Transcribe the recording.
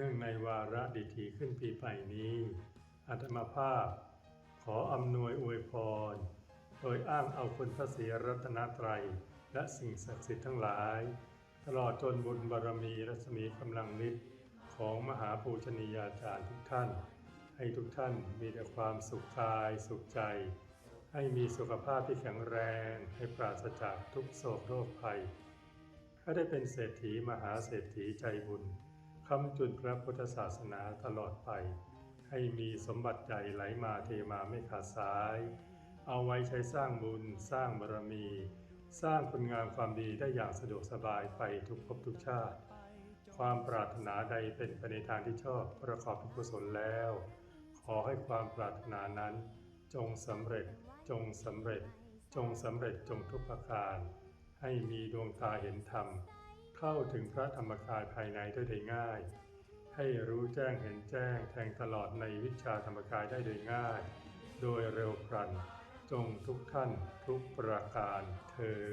เนื่องในวาระดิถีขึ้นปีใหม่นี้ อาตมาภาพ ขออำนวยอวยพร โดยอ้างเอาคุณพระศรีรัตนตรัย และสิ่งศักดิ์สิทธิ์ทั้งหลาย ตลอดจนบุญบารมีรัศมีกำลังนิดของมหาปูชนียาจารย์ทุกท่าน ให้ทุกท่านมีแต่ความสุขกายสุขใจ ให้มีสุขภาพที่แข็งแรง ให้ปราศจากทุกโศกโรคภัยให้ได้เป็นเศรษฐีมหาเศรษฐีใจบุญ คำจุนพระพุทธศาสนาตลอดไป ให้มีสมบัติใหญ่ไหลมาเทมาไม่ขาดสาย เอาไว้ใช้สร้างบุญ สร้างบารมี สร้างคุณงามความดีได้อย่างสะดวกสบายไปทุกภพทุกชาติ ความปรารถนาใดเป็นไปในทางที่ชอบประกอบเป็นกุศลแล้ว ขอให้ความปรารถนานั้น จงสำเร็จ จงสำเร็จ จงสำเร็จจงทุกประการ ให้มีดวงตาเห็นธรรม เข้าถึงพระธรรมกายภายในได้โดยง่าย ให้รู้แจ้งเห็นแจ้งแทงตลอดในวิชาธรรมกายได้โดยง่าย โดยเร็วพลัน จงทุกท่านทุกประการเธอ